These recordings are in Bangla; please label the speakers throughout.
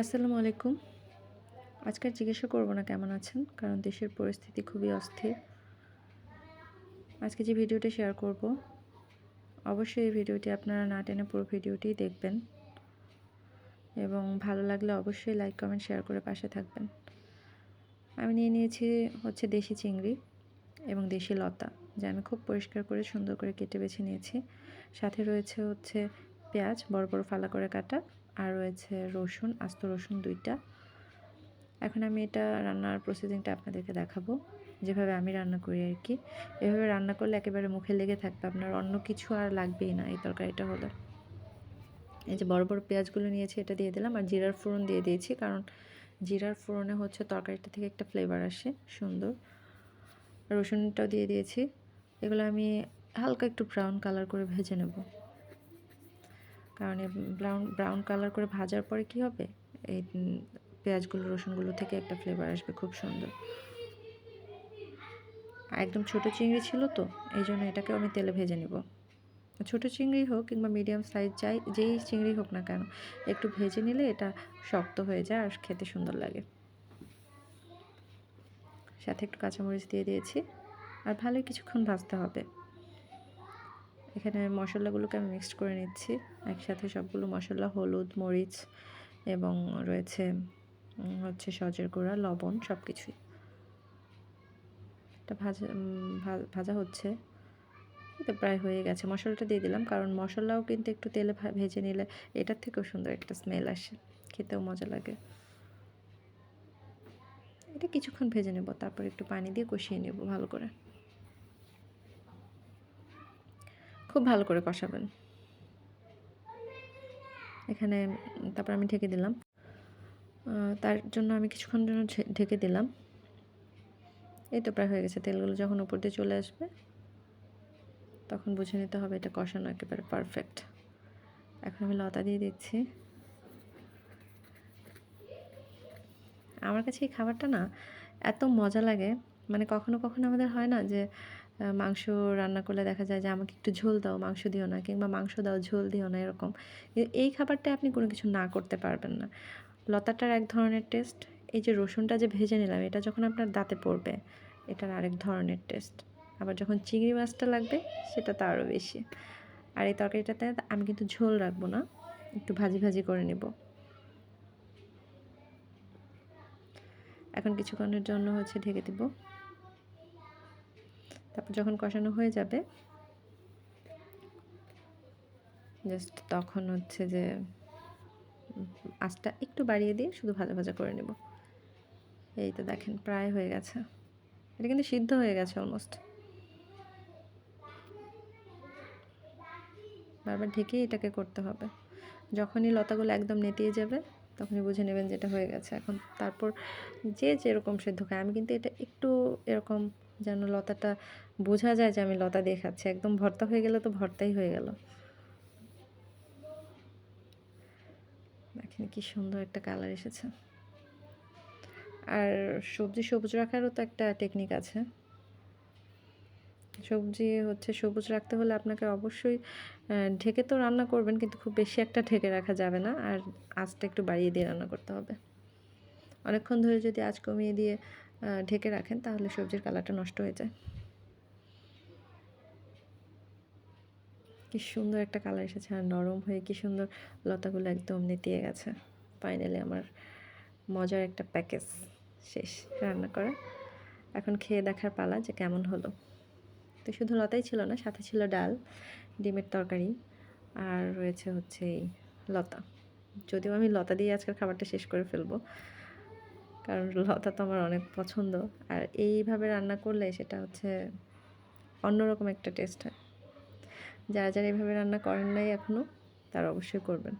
Speaker 1: আসসালামু আলাইকুম। আজকে জিজ্ঞাসা করব না কেমন আছেন, কারণ দেশের পরিস্থিতি খুবই অস্থির। আজকে যে ভিডিওটা শেয়ার করব, অবশ্যই এই ভিডিওটি আপনারা না টেনে পুরো ভিডিওটি দেখবেন এবং ভালো লাগলে অবশ্যই লাইক কমেন্ট শেয়ার করে পাশে থাকবেন। আমি নিয়ে নিয়েছি হচ্ছে দেশি চিংড়ি এবং দেশি লতা, যা আমি খুব পরিষ্কার করে সুন্দর করে কেটে বেছে নিয়েছি। সাথে রয়েছে হচ্ছে পেঁয়াজ, বড় বড় ফালা করে কাটা আর রয়েছে রসুন, আস্ত রসুন দুইটা। এখন আমি এটা রান্নার প্রসেসিংটা আপনাদেরকে দেখাবো, যেভাবে আমি রান্না করি আর কি। এভাবে রান্না করলে একেবারে মুখে লেগে থাকবে, আপনার অন্য কিছু আর লাগবেই না এই তরকারিটা হলে। এই যে বড় বড় পেঁয়াজগুলো নিয়েছি, এটা দিয়ে দিলাম। আর জিরার ফোড়ন দিয়ে দিয়েছি, কারণ জিরার ফোড়নে হচ্ছে তরকারিটা থেকে একটা ফ্লেভার আসে, সুন্দর। রসুনটাও দিয়ে দিয়েছি। এগুলো আমি হালকা একটু ব্রাউন কালার করে ভেজে নেব। কারণ ব্রাউন ব্রাউন কালার করে ভাজার পরে কি হবে? এই পেঁয়াজগুলো, রসুনগুলো থেকে একটা ফ্লেভার আসবে, খুব সুন্দর। একদম ছোট চিংড়ি ছিল তো, এই জন্য এটাকেও আমি তেলে ভেজে নিব। ছোট চিংড়ি হোক কিংবা মিডিয়াম সাইজ যাই, যেই চিংড়ি হোক না কেন, একটু ভেজে নিলে এটা শক্ত হয়ে যায় আর খেতে সুন্দর লাগে। সাথে একটু কাঁচামরিচ দিয়ে দিয়েছি, আর ভালোই কিছুক্ষণ ভাজতে হবে। এখানে মশলাগুলোকে আমি মিক্সড করে নিচ্ছি। একসাথে সবগুলো মশলা, হলুদ, মরিচ এবং রয়েছে হচ্ছে সজের গুঁড়া, লবণ সব কিছুই এটা ভাজা ভাজা হচ্ছে। এটা প্রায় হয়ে গেছে। মশলাটা দিয়ে দিলাম, কারণ মশলাও কিন্তু একটু তেলে ভেজে নিলে এটার থেকেও সুন্দর একটা স্মেল আসে। খেতেও মজা লাগে। এটা কিছুক্ষণ ভেজে নেব, তারপর একটু পানি দিয়ে কষিয়ে নেব ভালো করে। খুব ভালো করে কষাবেন। এখানে তারপর আমি ঢেকে দিলাম। তার জন্য আমি কিছুক্ষণ জন্য ঢেকে দিলাম। এই তো প্রায় হয়ে গেছে। তেলগুলো যখন উপর দিয়ে চলে আসবে, তখন বুঝে নিতে হবে এটা কষানো একেবারে পারফেক্ট এখন আমি লতা দিয়ে দিচ্ছি। আমার কাছে এই খাবারটা না এত মজা লাগে মানে কখনো কখনো আমাদের হয় না যে মাংস রান্না করলে দেখা যায় যে আমাকে একটু ঝোল দাও, মাংস দিও না কিংবা মাংস দাও, ঝোল দিও না এরকম। এই খাবারটা আপনি কোনো কিছু না করতে পারবেন না। লতাটার এক ধরনের টেস্ট, এই যে রসুনটা যে ভেজে নিলাম, এটা যখন আপনার দাঁতে পড়বে, এটার আরেক ধরনের টেস্ট। আবার যখন চিংড়ি মাছটা লাগবে, সেটা তো আরও বেশি। আর এই তরকারিটাতে আমি কিন্তু ঝোল রাখব না, একটু ভাজি ভাজি করে নেব। এখন কিছুক্ষণের জন্য হচ্ছে ঢেকে দিব। তারপর যখন কষানো হয়ে যাবে জাস্ট তখন হচ্ছে যে আঁচটা একটু বাড়িয়ে দিয়ে শুধু ভাজা ভাজা করে নেব। এই তো দেখেন, প্রায় হয়ে গেছে। এটা কিন্তু সিদ্ধ হয়ে গেছে অলমোস্ট বারবার ঢেকে এটাকে করতে হবে। যখনই লতাগুলো একদম নেতিয়ে যাবে, তখনই বুঝে নেবেন যেটা হয়ে গেছে। এখন তারপর যে যেরকম সেদ্ধ খায়, আমি কিন্তু এটা একটু এরকম যেন লতাটা বোঝা যায় যে আমি লতা দিয়ে খাচ্ছি একদম ভর্তা হয়ে গেলে তো ভর্তাই হয়ে গেল। দেখেন কি সুন্দর একটা কালার এসেছে। আর সবজি সবুজ রাখারও তো একটা টেকনিক আছে। সবজি হচ্ছে সবুজ রাখতে হলে আপনাকে অবশ্যই ঢেকে তো রান্না করবেন, কিন্তু খুব বেশি একটা ঢেকে রাখা যাবে না। আর আঁচটা একটু বাড়িয়ে দিয়ে রান্না করতে হবে। অনেকক্ষণ ধরে যদি আঁচ কমিয়ে দিয়ে ঢেকে রাখেন, তাহলে সবজির কালারটা নষ্ট হয়ে যায়। কি সুন্দর একটা কালার এসেছে, আর নরম হয়ে কি সুন্দর লতাগুলো একদম নেতিয়ে গেছে। ফাইনালি আমার মজার একটা প্যাকেজ শেষ রান্না করা। এখন খেয়ে দেখার পালা যে কেমন হলো। তো শুধু লতাই ছিল না, সাথে ছিল ডাল, ডিমের তরকারি, আর রয়েছে হচ্ছে এই লতা। যদিও আমি লতা দিয়ে আজকের খাবারটা শেষ করে ফেলব কারণ লতা তো আমার অনেক পছন্দ। আর এইভাবে রান্না করলে সেটা হচ্ছে অন্যরকম একটা টেস্ট হয়। যারা যারা এইভাবে রান্না করেন নাই এখনও তারা অবশ্যই করবেন।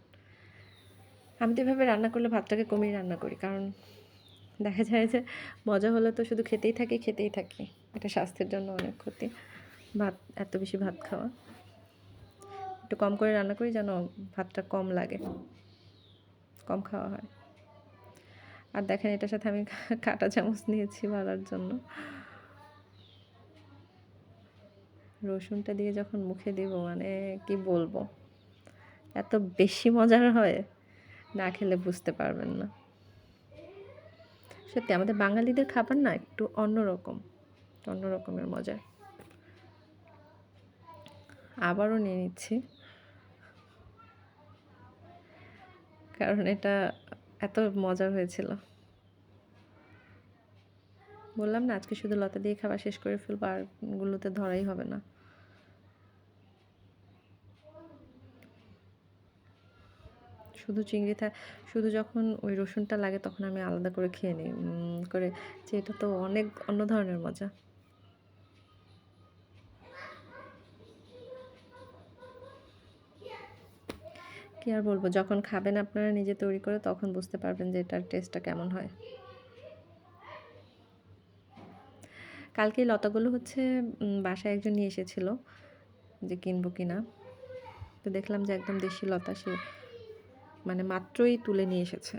Speaker 1: আমি তো এভাবে রান্না করলে ভাতটাকে কমিয়ে রান্না করি, কারণ দেখা যায় যে মজা হলে তো শুধু খেতেই থাকি খেতেই থাকি। এটা স্বাস্থ্যের জন্য অনেক ক্ষতি, ভাত, এত বেশি ভাত খাওয়া। একটু কম করে রান্না করি যেন ভাতটা কম লাগে, কম খাওয়া হয়। আর দেখেন এটার সাথে আমি কাটা চামচ নিয়েছি ভালার জন্য। রসুনটা দিয়ে যখন মুখে দিব মানে কি বলব? এত বেশি মজার হয়, না খেলে বুঝতে পারবেন না। সত্যি, আমাদের বাঙালিদের খাবার না একটু অন্যরকম অন্য রকমের মজা আবারও নিয়ে নিচ্ছি। কারণ এটা এত মজার হয়েছিল। বললাম না, আজকে শুধু লতা দিয়ে খাবার শেষ করে ফেলব, আর গুলোতে ধরাই হবে না। শুধু চিংড়ি শুধু যখন ওই রসুনটা লাগে তখন আমি আলাদা করে খেয়ে নিই। করে যে এটা তো অনেক অন্য ধরনের মজা। কি আর বলব? যখন খাবেন আপনারা নিজে তৈরি করে তখন বুঝতে পারবেন যে এটার টেস্টটা কেমন হয়। কালকে লতাগুলো হচ্ছে বাসায় একজন নিয়ে এসেছিল যে কিনবো কিনা। তো দেখলাম যে একদম দেশি লতা, সে মানে মাত্রই তুলে নিয়ে এসেছে।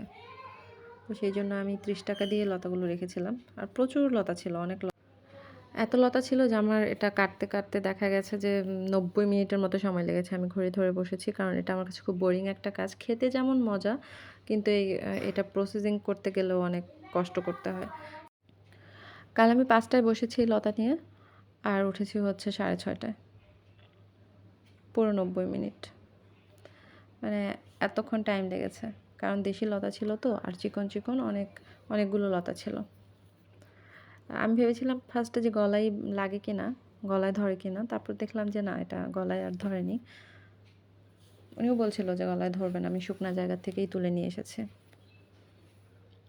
Speaker 1: তো সেই জন্য আমি ত্রিশ টাকা দিয়ে লতাগুলো রেখেছিলাম। আর প্রচুর লতা ছিল, অনেক এত লতা ছিল যে আমার এটা কাটতে কাটতে দেখা গেছে যে নব্বই মিনিটের মতো সময় লেগেছে। আমি ঘড়ি ধরে বসেছি কারণ এটা আমার কাছে খুব বোরিং একটা কাজ। খেতে যেমন মজা, কিন্তু এই এটা প্রসেসিং করতে গেলেও অনেক কষ্ট করতে হয়। কাল আমি পাঁচটায় বসেছি লতা নিয়ে আর উঠেছি হচ্ছে সাড়ে ছয়টায়। পুরো নব্বই মিনিট। মানে এতক্ষণ টাইম লেগেছে। কারণ দেশি লতা ছিল তো, আর চিকন চিকন অনেক, অনেকগুলো লতা ছিল। আমি ভেবেছিলাম ফার্স্টে যে গলায় লাগে কি না গলায় ধরে কি না তারপর দেখলাম যে না, এটা গলায় আর ধরেনি। উনিও বলছিল যে গলায় ধরবে না, আমি শুকনা জায়গা থেকেই তুলে নিয়ে এসেছি।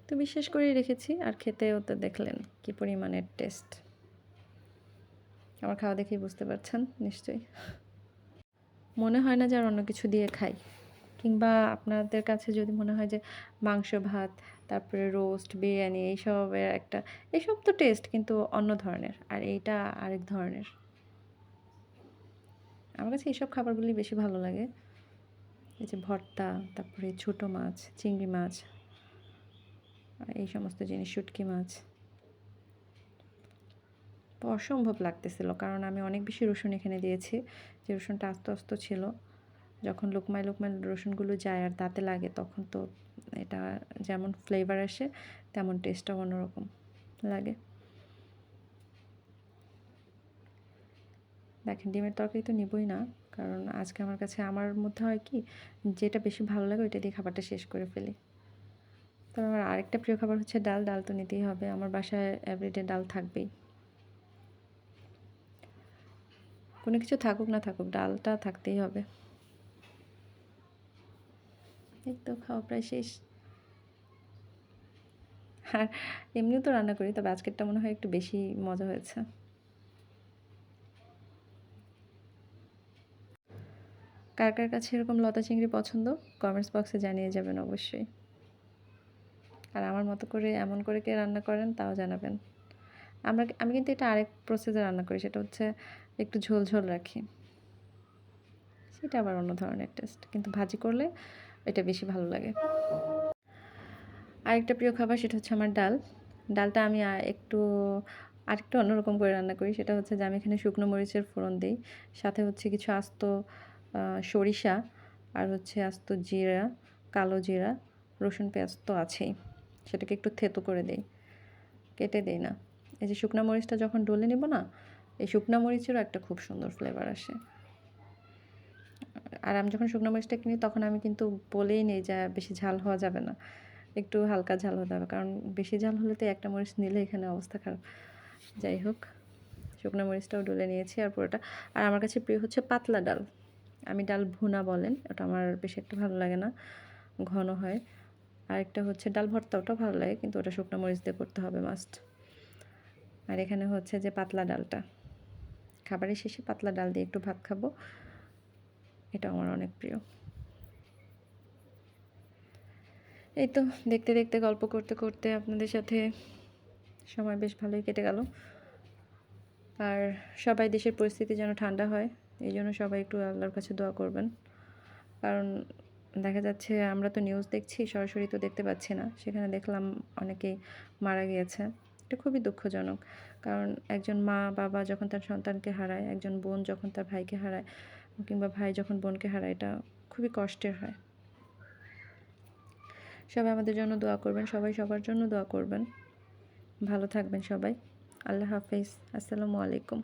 Speaker 1: তো বিশ্বাস করেই রেখেছি, আর খেতেও তো দেখলেন কি পরিমাণের টেস্ট আমার খাওয়া দেখেই বুঝতে পারছেন, নিশ্চয়ই। মনে হয় না যে আর অন্য কিছু দিয়ে খাই। কিংবা আপনাদের কাছে যদি মনে হয় যে মাংস, ভাত, তারপরে রোস্ট, বিরিয়ানি এইসবের একটা এসব তো টেস্ট কিন্তু অন্য ধরনের আর এইটা আরেক ধরনের। আমার কাছে এইসব খাবারগুলি বেশি ভালো লাগে। এই যে ভর্তা, তারপরে ছোটো মাছ, চিংড়ি মাছ এই সমস্ত জিনিস, শুটকি মাছ। অসম্ভব লাগতেছিল কারণ আমি অনেক বেশি রসুন এখানে দিয়েছি। যে রসুনটা আস্তে আস্তে ছিল। যখন লুকমাই লুকমাই রসুনগুলো যায় আর দাঁতে লাগে, তখন তো এটা যেমন ফ্লেভার আসে, তেমন টেস্টটাও অন্যরকম লাগে। দেখেন, ডিমের তরকারি তো নিবই না, কারণ আজকে আমার কাছে, আমার মধ্যে হয় কি, যেটা বেশি ভালো লাগে ওইটা দিয়ে খাবারটা শেষ করে ফেলি। তবে আমার আরেকটা প্রিয় খাবার হচ্ছে ডাল ডাল তো নিতেই হবে, আমার বাসায় এভরিডে ডাল থাকবেই। কোনো কিছু থাকুক, না থাকুক, ডালটা থাকতেই হবে। তো খাওয়া প্রায় শেষ। আর এমনিও তো রান্না করি, তবে আজকেরটা মনে হয় একটু বেশি মজা হয়েছে। কার কার কাছে এরকম লতা চিংড়ি পছন্দ কমেন্টস বক্সে জানিয়ে যাবেন অবশ্যই। আর আমার মতো করে এমন করে কে রান্না করেন তাও জানাবেন। আমরা আমি কিন্তু এটা আরেক প্রসেসে রান্না করি, সেটা হচ্ছে একটু ঝোল ঝোল রাখি। সেটা আবার অন্য ধরনের টেস্ট কিন্তু ভাজি করলে এটা বেশি ভালো লাগে। আরেকটা প্রিয় খাবার সেটা হচ্ছে আমার ডাল। ডালটা আমি একটু, আরেকটু অন্যরকম করে রান্না করি, সেটা হচ্ছে যে আমি এখানে শুকনো মরিচের ফোড়ন দিই। সাথে হচ্ছে কিছু আস্ত সরিষা আর হচ্ছে আস্ত জিরা, কালো জিরা, রসুন পেঁয়াজ তো আছেই। সেটাকে একটু থেতো করে দেই। কেটে দেই না। এই যে শুকনো মরিচটা যখন ডলে নেব না, এই শুকনো মরিচেরও একটা খুব সুন্দর ফ্লেভার আসে। আর আমি যখন শুকনো মরিচটা কিনি, তখন আমি কিন্তু বলেই নেই যে বেশি ঝাল হওয়া যাবে না। একটু হালকা ঝাল হতে হবে, কারণ বেশি ঝাল হলে তো একটা মরিচ নিলে এখানে অবস্থা খারাপ। যাই হোক, শুকনো মরিচটাও ডলে নিয়েছি আর পুরোটা। আর আমার কাছে প্রিয় হচ্ছে পাতলা ডাল। আমি ডাল ভুনা বলেন, ওটা আমার বেশি একটা ভালো লাগে না, ঘন হয়। আর একটা হচ্ছে ডাল ভর্তা, ওটাও ভালো লাগে, কিন্তু ওটা শুকনো মরিচ দিয়ে করতে হবে মাস্ট আর এখানে হচ্ছে যে পাতলা ডালটা। খাবারের শেষে পাতলা ডাল দিয়ে একটু ভাত খাব। এটা আমার অনেক প্রিয়। এই তো দেখতে দেখতে, গল্প করতে করতে আপনাদের সাথে সময় বেশ ভালোই কেটে গেল। আর সবাই দেশের পরিস্থিতি যেন ঠান্ডা হয়, এই জন্য সবাই একটু আল্লাহর কাছে দোয়া করবেন। কারণ দেখা যাচ্ছে আমরা তো নিউজ দেখছি, সরাসরি তো দেখতে পাচ্ছি না। সেখানে দেখলাম অনেকেই মারা গিয়েছে। এটা খুবই দুঃখজনক। কারণ একজন মা বাবা যখন তার সন্তানকে হারায়, একজন বোন যখন তার ভাইকে হারায় কিংবা ভাই যখন বোনকে হারায়, এটা খুবই কষ্টের হয়। সবাই আমাদের জন্য দোয়া করবেন, সবাই সবার জন্য দোয়া করবেন। ভালো থাকবেন সবাই। আল্লাহ হাফেজ। আসসালামু আলাইকুম।